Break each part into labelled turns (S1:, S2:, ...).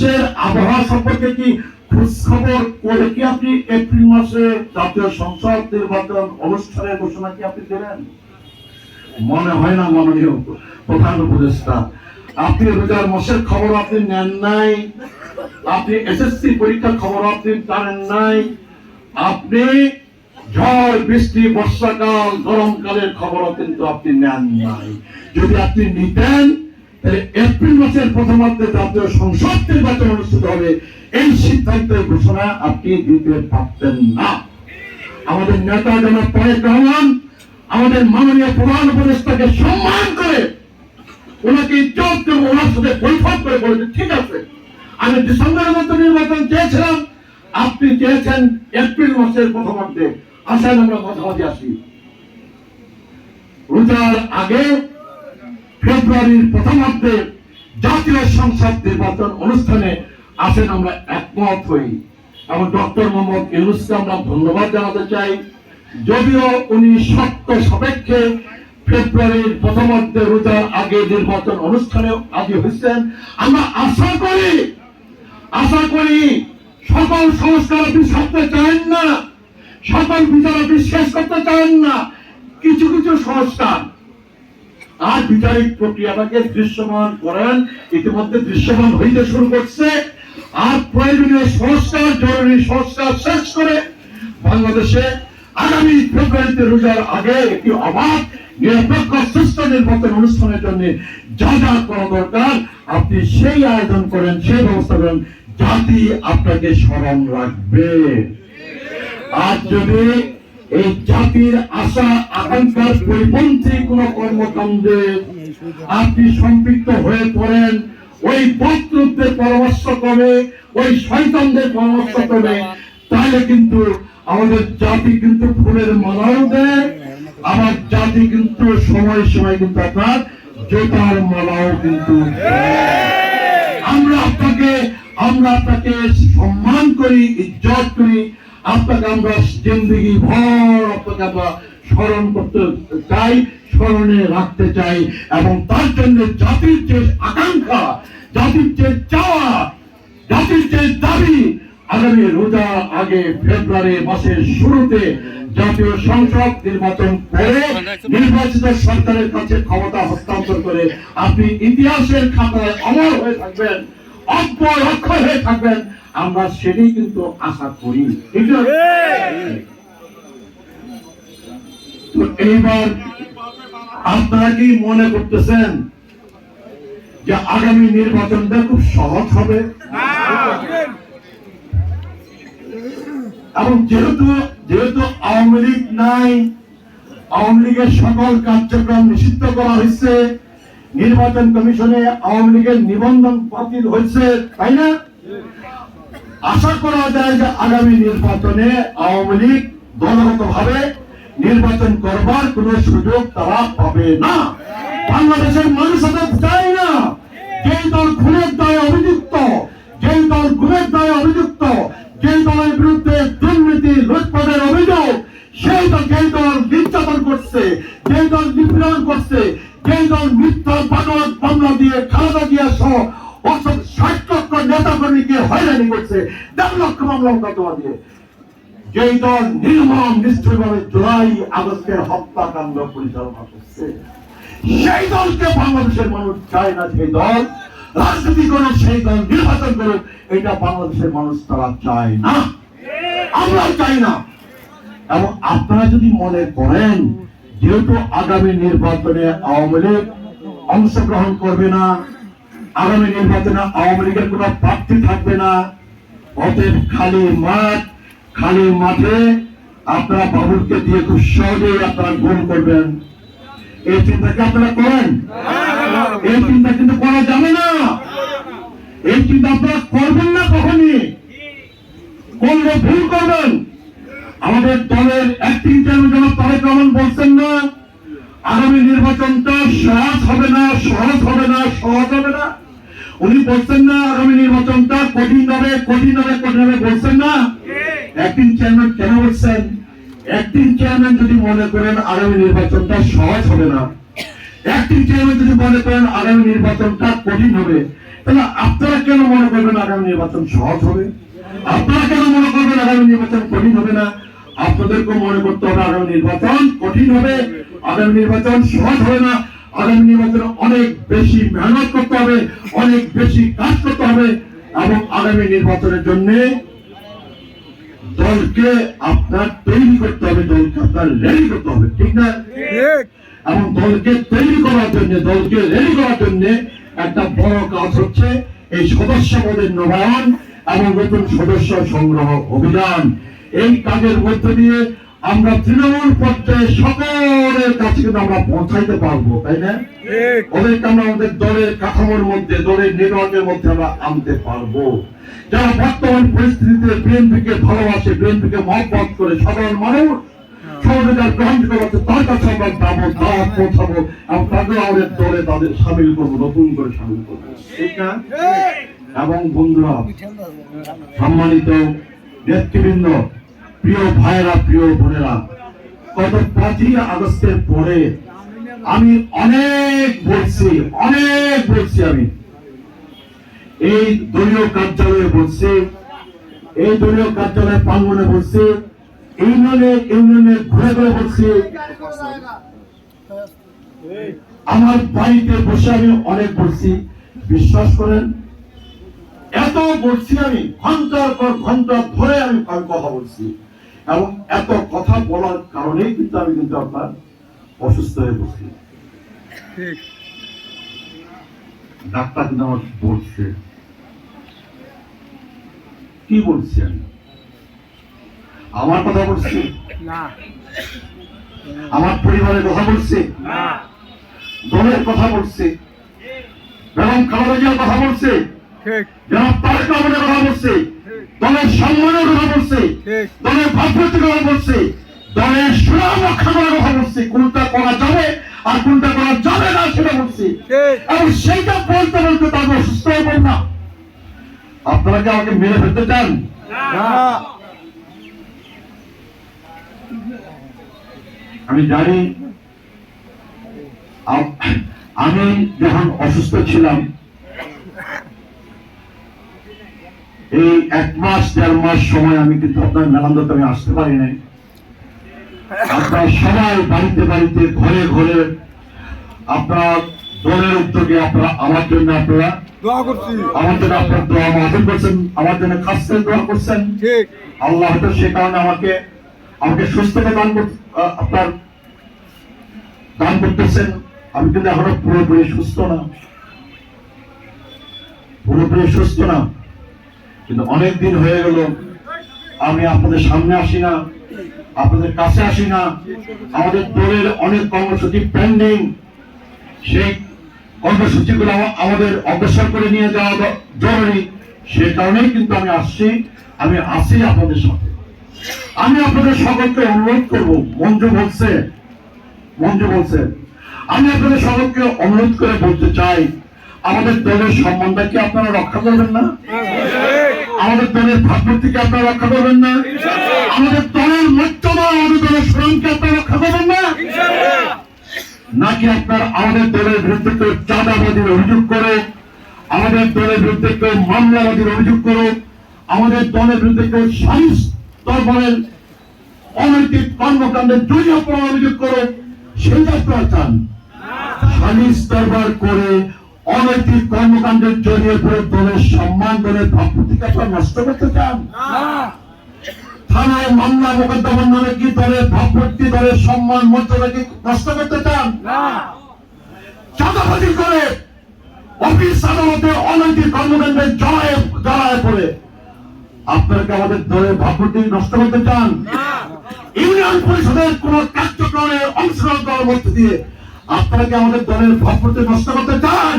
S1: বাংলাদেশের আবহাওয়া সম্পর্কে কি করে কি আপনি এপ্রিল মাসে জাতীয় সংসদ নির্বাচন অনুষ্ঠানের ঘোষণা কি আপনি দিলেন? মনে হয় না, মাননীয় প্রধান উপদেষ্টা। আপনি রোজার মাসের খবর আপনি নেন নাই। আপনি এসএসসি পরীক্ষার খবর আপনি জানেন নাই। আপনি ঝড়, বৃষ্টি, বর্ষাকাল, গরমকালের খবরও কিন্তু আপনি নেন নাই। যদি আপনি নিতেন এপ্রিল মাসের প্রথমার্ধে জাতীয় সংসদ নির্বাচন অনুষ্ঠিত হবে। এই সিদ্ধান্তের ঘোষণা আপনি দিতে পারতেন না। আমাদের নেতা জনাব তারেক রহমান, আমাদের মাননীয় প্রধান উপদেষ্টাকে সম্মান করে ওনাকে ইজ্জত দেবো ওনার সাথে বৈঠক করে বলেছে, ঠিক আছে, আমি ডিসেম্বরের মধ্যে নির্বাচন চেয়েছিলাম। আপনি চেয়েছেন এপ্রিল মাসের প্রথমার্ধে। আসেন, আমরা মাঝামাঝি আসি। রোজার আগে ফেব্রুয়ারির প্রথমার্ধে জাতীয় সংসদ নির্বাচন অনুষ্ঠানে আসেন আমরা একমত হই। এবং ডক্টর মোহাম্মদ ইউনুসকে আমরা ধন্যবাদ জানাতে চাই। যদিও উনি সত্য সাপেক্ষে ফেব্রুয়ারির প্রথমার্ধে রোজার আগে নির্বাচন অনুষ্ঠানে আদি হয়েছেন। আমরা আশা করি আশা করি সকল সংস্কার আপনি ছাড়তে চান না, সকল বিচার আপনি শেষ করতে চান না। কিছু কিছু সংস্কার আর বিচারিক প্রক্রিয়াটাকে দৃশ্যমান করেন, ইতিমধ্যে দৃশ্যমান হইতে শুরু করছে। আর প্রয়োজনীয় সংস্কার, জরুরি সংস্কার শেষ করে বাংলাদেশে আগামী ফেব্রুয়ারিতে রোজার আগে একটি অবাধ, নিরপেক্ষ, সুস্থ নির্বাচন অনুষ্ঠানের জন্য যা যা করা দরকার, আপনি সেই আয়োজন করেন, সেই ব্যবস্থা করেন, জাতি আপনাকে স্মরণ রাখবে। আর যদি এই জাতির আশা, আকাঙ্ক্ষার পরিপন্থী কোন কর্মকাণ্ডে আপনি সম্পৃক্ত হয়ে পড়েন। ওই বক্তৃত্বের পরামর্শ করে ওই শয়তানদের পরামর্শ করে তাহলে কিন্তু আমাদের জাতি কিন্তু ফুলের মালাও দেয় আমার জাতি কিন্তু সময় সময় কিন্তু আপনার জোতার মালাও কিন্তু আমরা আপনাকে আমরা আপনাকে সম্মান করি, ইজ্জত করি আপনাকে আমরা জিন্দগি ভর আপনাকে আমরা স্মরণ করতে চাই, স্মরণে রাখতে চাই এবং তার জন্য জাতির যে আকাঙ্ক্ষা, জাতির যে চাওয়া, জাতির যে দাবি, আগামী রোজা আগে ফেব্রুয়ারি মাসের শুরুতে জাতীয় সংসদ নির্বাচন করে নির্বাচিত সরকারের কাছে ক্ষমতা হস্তান্তর করে আপনি ইতিহাসের খাতায় অমর হয়ে থাকবেন। অক্ষয় অক্ষয় হয়ে থাকবেন। আমরা সেটাই কিন্তু আশা করি। তো এইবার আপনারা কি মনে করতেছেন যে আগামী নির্বাচনটা খুব সহজ হবে? এবং যেহেতু যেহেতু আওয়ামী লীগ নাই আওয়ামী লীগের সকল কার্যক্রম নিষিদ্ধ করা হয়েছে নির্বাচন কমিশনে আওয়ামী লীগের নিবন্ধন বাতিল হয়েছে, তাই না? আশা করা যায় যে আগামী নির্বাচনে আওয়ামী লীগ দলগত ভাবে নির্বাচন করবার কোন সুযোগ তারা পাবে না। বাংলাদেশের মানুষ চায় না। যেই দল খুনের দায়ে অভিযুক্ত, যেই দল গুণের দায়ে অভিযুক্ত, যেই দলের বিরুদ্ধে দুর্নীতি, লুটপাটের অভিযোগ, সেই দল, যেই দল নির্যাতন করছে, যেই দল নিপীড়ন করছে যেই দল মিথ্যা বানোয়াট মামলা দিয়ে খালেদা জিয়া সহ অসব ষাট লক্ষ হয়রানি করছে। দেড় লক্ষ মামলা মোকদ্দমা দিয়ে যেই দল নির্মম নিশ্চয়ভাবে জুলাই আগস্টের হত্যাকাণ্ড পরিচালনা করছে, সেই দলকে বাংলাদেশের মানুষ চায় না সেই দল। রাজনীতি করে সেই দল নির্বাচন করুক, এটা বাংলাদেশের মানুষ তারা চায় না। আমরা চাই না। এবং আপনারা যদি মনে করেন যেহেতু আগামী নির্বাচনে আওয়ামী লীগ অংশগ্রহণ করবে না, আগামী নির্বাচনে আওয়ামী লীগের কোন প্রার্থী থাকবে না, অতএব খালি মাঠ, খালি মাঠে আপনারা বাবুলকে দিয়ে খুব সহজেই আপনারা গোল করবেন। এই চিন্তা কি আপনারা করেন? এই চিন্তা কিন্তু করা যাবে না। এই চিন্তা আপনারা করবেন না কখনই। করলে ভুল করবেন। আমাদের দলের অ্যাক্টিং চেয়ারম্যান জনাব তারেক রহমান বলছেন না, আগামী নির্বাচনটা সহজ হবে না, সহজ হবে না, সহজ হবে না। উনি বলছেন না, আগামী নির্বাচনটা কঠিন হবে কঠিন হবে কঠিন হবে বলছেন না। অ্যাক্টিং চেয়ারম্যান কেন বলছেন? অ্যাক্টিং চেয়ারম্যান যদি মনে করেন আগামী নির্বাচনটা সহজ হবে না। অ্যাক্টিং চেয়ারম্যান যদি মনে করেন আগামী নির্বাচনটা কঠিন হবে, তাহলে আপনারা কেন মনে করবেন আগামী নির্বাচন সহজ হবে? আপনারা কেন মনে করবেন আগামী নির্বাচন কঠিন হবে না? আপনাদেরকে মনে করতে হবে আগামী নির্বাচন কঠিন হবে আগামী নির্বাচন সহজ হবে না আগামী নির্বাচনে অনেক বেশি মেহনত করতে হবে অনেক বেশি কাজ করতে হবে এবং আগামী নির্বাচনের জন্য দলকে আপনার তৈরি করতে হবে দলকে আপনার রেডি করতে হবে ঠিক না? এবং দলকে তৈরি করার জন্য দলকে রেডি করার জন্য একটা বড় কাজ হচ্ছে এই সদস্য পদের নবায়ন এবং নতুন সদস্য সংগ্রহ অভিযান। এই কাজের মধ্য দিয়ে আমরা তৃণমূল পর্যায়ে সকলের কাছে কিন্তু আমরা পৌঁছাইতে পারব তাই না? ওদেরকে আমরা আমাদের দলের কাঠামোর মধ্যে দলের নেটওয়ার্কের মধ্যে আমরা আনতে পারব? যারা বর্তমান পরিস্থিতিতে বিএনপিকে ভালোবাসে বিএনপিকে মহব্বত করে সাধারণ মানুষ সহযোগিতার গ্রহণযোগ্য করছে তার কাছে আমরা যাব দাওয়াত পৌঁছাবো এবং তাদের আমাদের দলে তাদের সামিল করব নতুন করে সামিল করব। ঠিক না? এবং বন্ধুরা সম্মানিত নেতৃবৃন্দ প্রিয় ভাইরা প্রিয় বোনেরা, গত পাঁচই আগস্টের পরে আমি অনেক বলছি অনেক বলছি আমি। এই দলীয় কার্যালয়ে বলছি, এই দলীয় কার্যালয়ে প্রাঙ্গনে বলছি, ইউনিয়নে ইউনিয়নে ঘুরে ঘুরে বলছি, আমার বাড়িতে বসে আমি অনেক বলছি, বিশ্বাস করেন, এত বলছি আমি, ঘণ্টার পর ঘণ্টা ধরে আমি কথা বলছি। এবং এত কথা বলার কারণেই কিন্তু আমি কিন্তু আপনার অসুস্থ হয়ে বসছি ডাক্তার কিন্তু আমার বলছে কি বলছি আমি? আমার কথা বলছি?
S2: না।
S1: আমার পরিবারের কথা বলছি?
S2: না।
S1: দলের কথা বলছি? বেগম কথা বলছে?
S2: ঠিক।
S1: জনাব তারেক রহমানের কথা বলছে? দলের সম্মানের কথা বলছে দলের ভাবমূর্তির কথা বলছে দলের সুনাম রক্ষা করার কথা বলছে কোনটা করা যাবে আর কোনটা করা যাবে না সেটা বলছি। এবং সেইটা বলতে বলতে তাকে অসুস্থ হয়ে না। আপনারা কি আমাকে মেরে ফেলতে চান? আমি জানি আমি যখন অসুস্থ ছিলাম এই এক মাস দেড় মাস সময় আমি কিন্তু আপনার মেলান্দতে আমি আসতে পারি নাই। আপনারা সবাই বাড়িতে বাড়িতে ঘরে ঘরে আপনার দলের উদ্যোগে আপনারা আমার জন্য আপনারা আমার জন্য আপনার দোয়া মাহফিল করছেন আমার জন্য খাস করে দোয়া করছেন। আল্লাহ হয়তো সে কারণে আমাকে আমাকে সুস্থতা দান আপনার দান করতেছেন। আমি কিন্তু এখনও পুরোপুরি সুস্থ না। পুরোপুরি সুস্থ না। কিন্তু অনেক দিন হয়ে গেল, আমি আপনাদের সামনে আসি না, আপনাদের কাছে আসি না। আমাদের দলের অনেক কর্মসূচি পেন্ডিং সেই কর্মসূচিগুলো আমা- আমাদের অগ্রসর করে নিয়ে যাওয়া জরুরি। সে কারণেই কিন্তু আমি আসছি, আমি আসি আপনাদের সাথে। আমি আপনাদের সকলকে অনুরোধ করব, মঞ্জু বলছে মঞ্জু বলছে, আমি আপনাদের সকলকে অনুরোধ করে বলতে চাই, আমাদের দলের সম্মানটা কি আপনারা রক্ষা করবেন না? আমাদের দলের ভাবমূর্তিকে আপনারা রক্ষা করবেন না। আমাদের দলের মর্যাদা আমাদের দলের সুরমকে আপনারা রক্ষা করবেন না। নাকি আপনার আমাদের দলের বিরুদ্ধে কেউ চাঁদাবাদীর অভিযোগ করে আমাদের দলের বিরুদ্ধে কেউ মামলাবাদীর অভিযোগ করো আমাদের দলের বিরুদ্ধে কেউ সালিশ দরবারের অনৈতিক কর্মকাণ্ডে জড়িয়ে পড়ার অভিযোগ করো সেটা আপনারা চান। সালিশ দরবার করে অনৈতিক কর্মকাণ্ডের জড়িয়ে পড়ে দলের সম্মান দলের ভাবমূর্তিকে নষ্ট করতে চান? থানায় মামলা মোকদ্দমার নামে কি দলের ভাবমূর্তি দলের সম্মান মর্যাদা কি নষ্ট করতে চান? চাঁদাবাজি করে অফিস আদালতে অনৈতিক কর্মকাণ্ডে জড়ায় জড়ায় পড়ে। আপনারা কি আমাদের দলের ভাবমূর্তি নষ্ট করতে চান? ইউনিয়ন পরিষদের কোন কার্যক্রমে অংশগ্রহণ করার মধ্যে দিয়ে আপনারা কি আমাদের দলের ভাবমূর্তি নষ্ট করতে চান?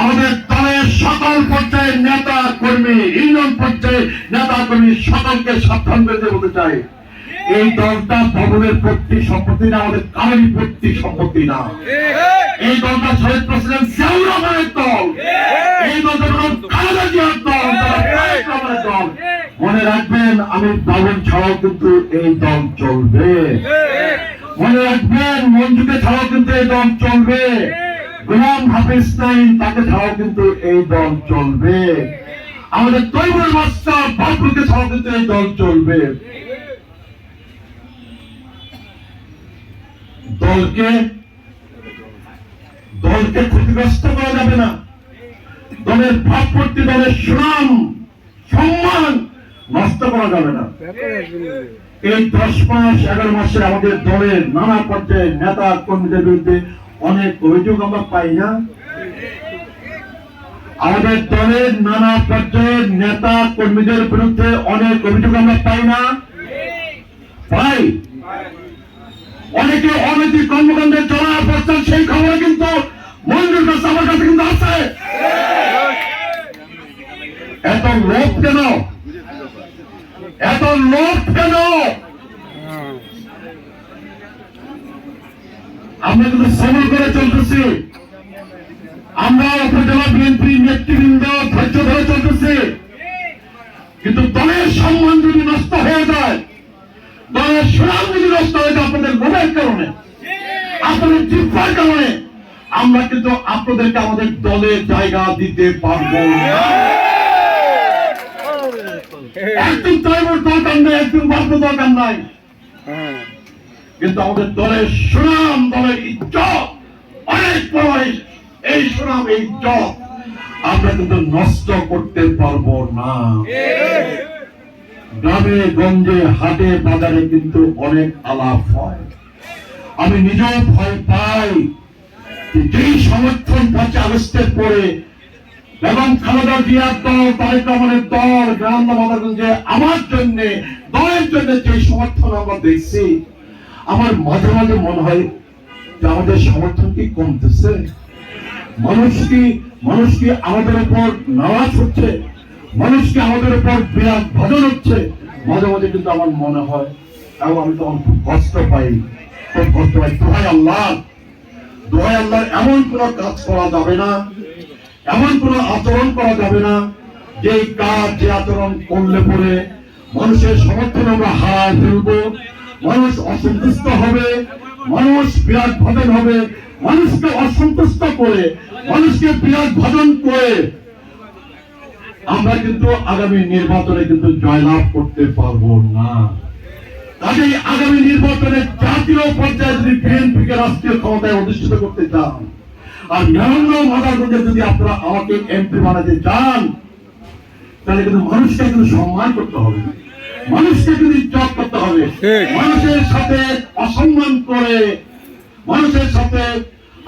S1: আমাদের দলের সকল পর্যায়ের নেতা কর্মী ইউনিয়ন পর্যায়ে নেতা কর্মী সকলকে সাবধান করে বলতে চাই। এই দলটা ভবনের প্রতি সম্পত্তি না আমাদের কারণই প্রতি সম্পত্তি না। এই দলটা শহীদ প্রেসিডেন্ট জিয়াউর রহমানের দল। এই দলটা খালেদা জিয়ার দল রহমানের দল। মনে রাখবেন আমি বাবন ছাড়াও কিন্তু এই দল চলবে। মনে রাখবেন মঞ্জুকে ছাড়াও কিন্তু এই দল চলবে। গোলাম হাফিজ নাইন তাকে ছাড়াও কিন্তু এই দল চলবে। আমাদের তৈবুল মাস্টার বাবুকে ছাড়াও কিন্তু এই দল চলবে। দলকে দলকে ক্ষতিগ্রস্ত করা যাবে না। দলের ভাবমূর্তি, দলের সুনাম, সম্মান নষ্ট করা যাবে না। এই দশ মাস, এগারো মাসে আমাদের দলের নানা পর্যায়ে নেতা কর্মীদের বিরুদ্ধে অনেক অভিযোগ আমরা পাই না। আমাদের দলের নানা পর্যায়ের নেতা কর্মীদের বিরুদ্ধে অনেক অভিযোগ আমরা পাই না। পাই অনেকে অনৈতিক কর্মকাণ্ডে জড়া পড়ছেন, সেই খবর কিন্তু মঞ্জুর কাছে আমার কাছে কিন্তু আছে। এত লোভ কেন? এত লোভ কেন? আমরা কিন্তু সবল করে চলতেছি। আমরা উপজেলা বিএনপি নেতৃবৃন্দ ধৈর্য ধরে চলতেছি। কিন্তু দলের সম্মান যদি নষ্ট হয়ে যায়, দলের সুনাম যদি নষ্ট হয়ে যায় আপনাদের লোভের কারণে, আপনাদের জিব্বার কারণে, আমরা কিন্তু আপনাদেরকে আমাদের দলে জায়গা দিতে পারব না। একদিন ড্রাইভার দরকার নেই একদিন বাধ্য দরকার নাই। কিন্তু আমাদের দলের সুনাম দলের ইজ্জত অনেক বড় এই- এই সুনাম এই ইজ্জত আমরা কিন্তু নষ্ট করতে পারব না। গ্রামে গঞ্জে হাটে বাজারে কিন্তু অনেক আলাপ হয়। আমি নিজেও ভয় পাই যেই সমর্থন পাচ্ছে আগস্টের পরে এবং খালেদা জিয়ার দল, তারেক রহমানের দল, গ্রাম মাদারগঞ্জে আমার জন্য, দলের জন্য যে সমর্থন আমরা দেখছি, আমার মাঝে মাঝে মনে হয় যে আমাদের সমর্থন কি কমতেছে? মানুষ কি মানুষ কি আমাদের উপর নারাজ হচ্ছে? মানুষ কি আমাদের উপর বিরাট ভজন হচ্ছে? মাঝে মাঝে কিন্তু আমার মনে হয় এবং আমি তখন খুব কষ্ট পাই, খুব কষ্ট পাই। দোহাই আল্লাহ দোহাই আল্লাহ, এমন কোন কাজ করা যাবে না এমন কোন আচরণ করা যাবে না যে কাজ, যে আচরণ করলে পরে মানুষের সমর্থন আমরা হারায় ফেলব। মানুষ অসন্তুষ্ট হবে, মানুষ বিরাট ভজন হবে, মানুষকে অসন্তুষ্ট করে, মানুষকে বিরাট ভজন করে আমরা কিন্তু আগামী নির্বাচনে কিন্তু জয়লাভ করতে পারব না। কাজেই আগামী নির্বাচনে জাতীয় পর্যায়ে যদি বিএনপিকে রাষ্ট্রীয় ক্ষমতায় অধিষ্ঠিত করতে চান আর নরেন্দ্র মাদারগঞ্জে যদি আপনারা আমাকে এমপি বানাতে চান তাহলে কিন্তু মানুষকে কিন্তু সম্মান করতে হবে। মানুষকে কিন্তু ইজ্জত করতে হবে। মানুষের সাথে অসম্মান করে মানুষের সাথে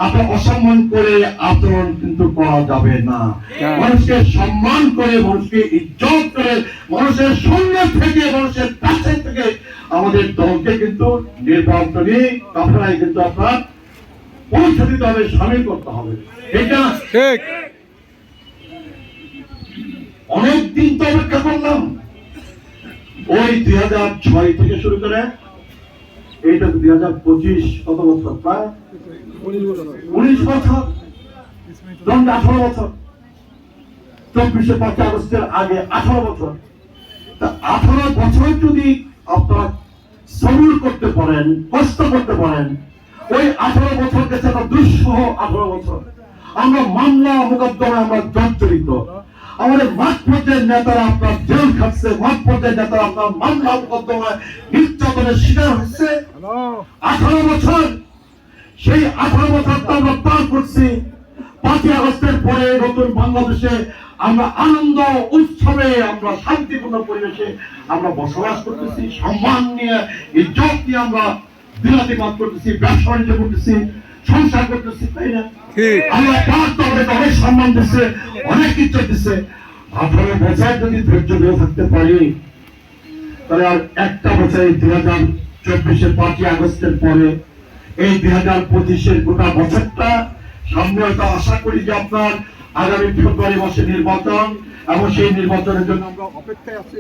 S1: আপনার অসম্মান করে আচরণ কিন্তু করা যাবে না। মানুষকে সম্মান করে মানুষকে ইজ্জত করে মানুষের সঙ্গে থেকে মানুষের কাছে থেকে আমাদের দলকে কিন্তু নির্বাচনী কাফেলায় কিন্তু আপনার পৌঁছে দিতে হবে সামিল করতে হবে। এটা
S2: ঠিক।
S1: অনেক দিন তো অপেক্ষা করলাম। ওই দুই হাজার ছয় থেকে শুরু করে এইটা দুই হাজার পঁচিশ কত বছর? প্রায় উনিশ বছর। ধরুন আঠারো বছর। চব্বিশে পাঁচই আগস্টের আগে আঠারো বছর। তা আঠারো বছর যদি আপনারা সবুর করতে পারেন কষ্ট করতে পারেন ওই আঠারো বছর গেছে একটা দুঃসহ আঠারো বছর। আমরা মামলা মোকদ্দমা আমরা জর্জরিত। আমাদের মাঠ পর্যায়ের নেতারা আপনার জেল খাচ্ছে মাঠ পর্যায়ের নেতারা আপনার মামলা মোকদ্দমায় নির্যাতনের শিকার হচ্ছে। আঠারো বছর সেই আঠারো বছর তো আমরা পার করছি। পাঁচই আগস্টের পরে নতুন বাংলাদেশে আমরা আনন্দ উৎসবে আমরা শান্তিপূর্ণ পরিবেশে আমরা বসবাস করতেছি। সম্মান নিয়ে ইজ্জত নিয়ে আমরা করতেছি ব্যবসা বাণিজ্য করতেছি সংসার করতেছি তাই না? আল্লাহ পাক তো অনেক সম্মান দিচ্ছে অনেক ইজ্জত দিচ্ছে। আঠারো বছর যদি ধৈর্য ধরে থাকতে পারি তাহলে আর একটা বছর এই দুই হাজার চব্বিশের পাঁচই আগস্টের পরে এই দুই হাজার পঁচিশের গোটা বছরটা সামনে হয়তো আশা করি যে আপনার আগামী ফেব্রুয়ারি মাসে নির্বাচন এবং সেই নির্বাচনের জন্য আমরা অপেক্ষায় আছি।